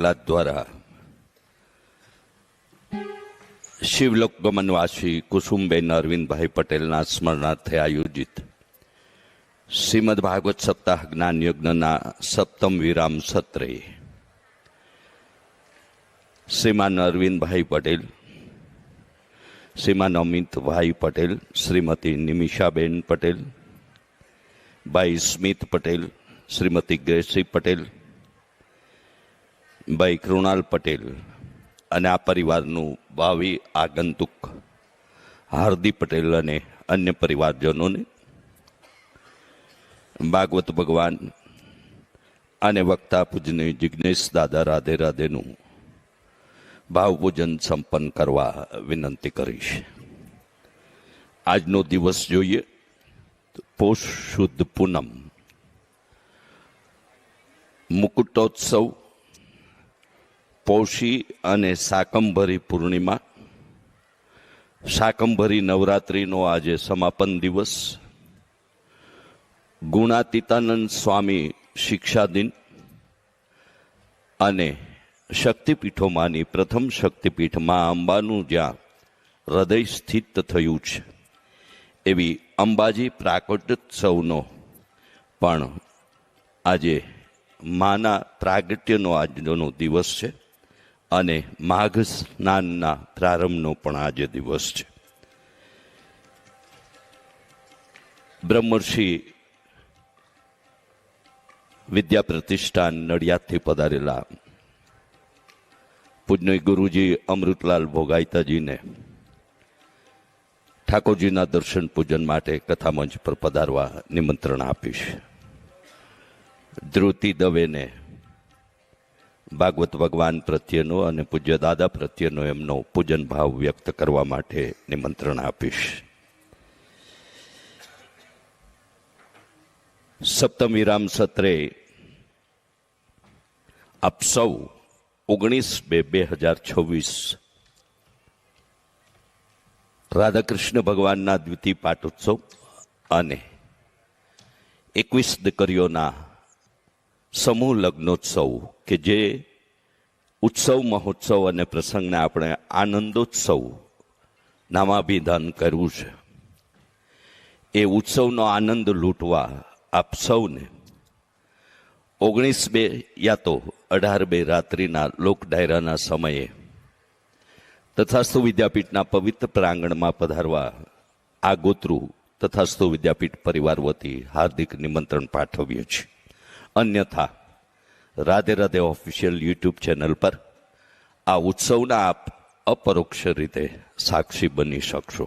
એકલાદ દ્વારા શિવલોક ગમનવાસી કુસુમબેન અરવિંદભાઈ પટેલના સ્મરણાર્થે આયોજિત શ્રીમદ ભાગવત સપ્તાહ જ્ઞાન યજ્ઞના સપ્તમ વિરામ સત્રે શ્રીમાન અરવિંદભાઈ પટેલ, શ્રીમાન અમિતભાઈ પટેલ, શ્રીમતી નિમિષાબેન પટેલ ભાઈ સ્મિત પટેલ, શ્રીમતી ગ્રેસી પટેલ ભાઈ કૃણાલ પટેલ અને આ પરિવારનું ભાવિ આગંતુક હાર્દિક પટેલ અને અન્ય પરિવારજનોને ભાગવત ભગવાન અને વક્તા પૂજની જિજ્ઞેશ દાદા રાધે રાધેનું ભાવપૂજન સંપન્ન કરવા વિનંતી કરીશ. આજનો દિવસ જોઈએ પોષ શુદ્ધ પૂનમ. મુકુટોત્સવ પૌષી અને શાકંભરી પૂર્ણિમા. શાકંભરી નવરાત્રિનો આજે સમાપન દિવસ. ગુણાતીતાનંદ સ્વામી શિક્ષા દિન અને શક્તિપીઠોમાંની પ્રથમ શક્તિપીઠમાં અંબાનું જ્યાં હૃદય સ્થિત થયું છે, એવી અંબાજી પ્રાગટ્યોત્સવનો પણ આજે માના પ્રાગટ્યનો આજનો દિવસ છે. અને માઘ સ્નાનના પ્રારંભનો પણ આજે દિવસ છે. બ્રહ્મર્ષિ વિદ્યા પ્રતિષ્ઠાન નડિયાદથી પધારેલા પૂજ્ય ગુરુજી અમૃતલાલ ભોગાઈતાજીને ઠાકોરજીના દર્શન પૂજન માટે કથામંચ પર પધારવા નિમંત્રણ આપીશ. ધ્રુતિ દવેને ભાગવત ભગવાન પ્રત્યેનો અને પૂજ્ય દાદા પ્રત્યેનો એમનો પૂજન ભાવ વ્યક્ત કરવા માટે નિમંત્રણ આપીશ. સપ્તમ વિરામ સત્રે આપ સૌ ઓગણીસ બે બે હજાર છવ્વીસ રાધાકૃષ્ણ ભગવાનના દ્વિતીય પાટોત્સવ અને એકવીસ દીકરીઓના સમૂહ લગ્નોત્સવ કે જે ઉત્સવ મહોત્સવ અને પ્રસંગને આપણે આનંદોત્સવ નામાભિધાન કર્યું છે. એ ઉત્સવનો આનંદ લૂંટવા આપ સૌને ઓગણીસ બે યા તો અઢાર બે રાત્રિના લોક ડાયરાના સમયે તથાસ્તુ વિદ્યાપીઠના પવિત્ર પ્રાંગણમાં પધારવા આ ગોતરું તથાસ્તુ વિદ્યાપીઠ પરિવાર વતી હાર્દિક નિમંત્રણ પાઠવીએ છીએ. અન્યથા Radhe Radhe official YouTube channel પર આ ઉત્સવના આપ અપરોક્ષ રીતે સાક્ષી બની શકશો.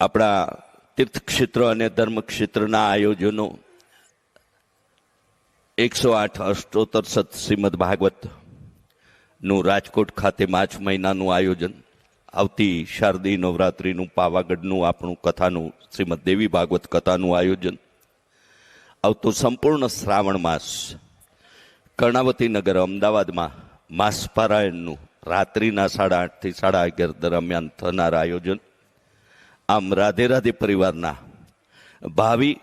આપણા તીર્થક્ષેત્ર અને ધર્મક્ષેત્રના આયોજનો એકસો આઠ અષ્ટોતર સત શ્રીમદ ભાગવતનું રાજકોટ ખાતે માર્ચ મહિનાનું આયોજન, આવતી શારદીય નવરાત્રિનું, પાવાગઢનું આપણું કથાનું, શ્રીમદ દેવી ભાગવત કથાનું આયોજન આવતો સંપૂર્ણ શ્રાવણ માસ. કર્ણાવતી નગર અમદાવાદમાં માસ પારાયણનું રાત્રિના સાડા આઠથી સાડા અગિયાર દરમિયાન થનાર આયોજન. આમ રાધે રાધે પરિવારના ભાવિ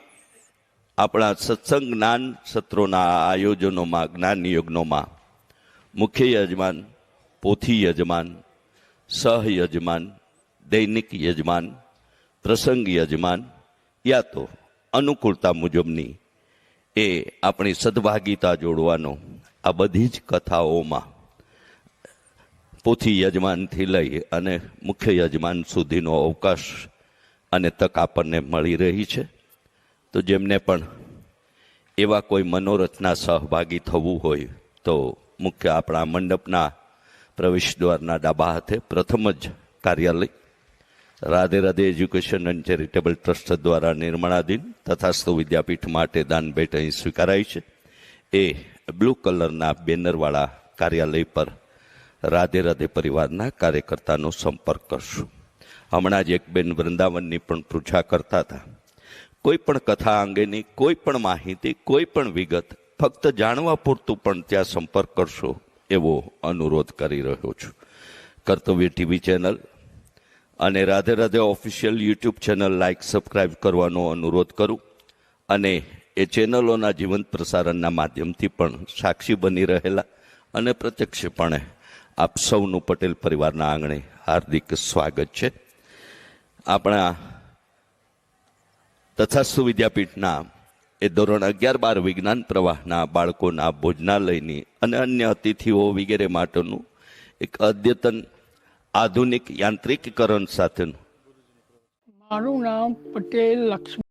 આપણા સત્સંગ જ્ઞાન સત્રોના આયોજનોમાં, જ્ઞાન યજ્ઞોમાં મુખ્ય યજમાન, પોથી યજમાન, સહ યજમાન, દૈનિક યજમાન, પ્રસંગ યજમાન યા તો અનુકૂળતા મુજબની એ આપણી સદભાગીતા જોડવાનો. આ બધી જ કથાઓમાં પોથી યજમાનથી લઈ અને મુખ્ય યજમાન સુધીનો અવકાશ અને તક આપણને મળી રહી છે. તો જેમને પણ એવા કોઈ મનોરથના સહભાગી થવું હોય, તો મુખ્ય આપણા મંડપના પ્રવેશ દ્વારના ડાબા હાથે પ્રથમ જ કાર્યાલય Radhe Radhe education and charitable trust દ્વારા નિર્માણાધીન તથાસ્તુ વિદ્યાપીઠ માટે દાન ભેટ અહીં સ્વીકારાય છે. એ બ્લુ કલરના બેનરવાળા કાર્યાલય પર રાધે રાધે પરિવારના કાર્યકર્તાનો સંપર્ક કરશું. હમણાં જ એક બેન વૃંદાવનની પણ પૂજા કરતા હતા. કોઈ પણ કથા અંગેની, કોઈ પણ માહિતી, કોઈ પણ વિગત ફક્ત જાણવા પૂરતું પણ ત્યાં સંપર્ક કરશો એવો અનુરોધ કરી રહ્યો છું. કર્તવ્ય ટીવી ચેનલ અને Radhe Radhe official YouTube channel like subscribe કરવાનો અનુરોધ કરું અને એ ચેનલોના જીવંત પ્રસારણના માધ્યમથી પણ સાક્ષી બની રહેલા અને પ્રત્યક્ષપણે આપ સૌનું પટેલ પરિવારના આંગણે હાર્દિક સ્વાગત છે. આપણા તથાસ્તુ વિદ્યાપીઠના એ ધોરણ અગિયાર બાર વિજ્ઞાન પ્રવાહના બાળકોના ભોજનાલયની અને અન્ય અતિથિઓ વગેરે માટેનું એક અદ્યતન આધુનિક યાંત્રિકીકરણ સાથેનું. મારું નામ પટેલ લક્ષ્મણ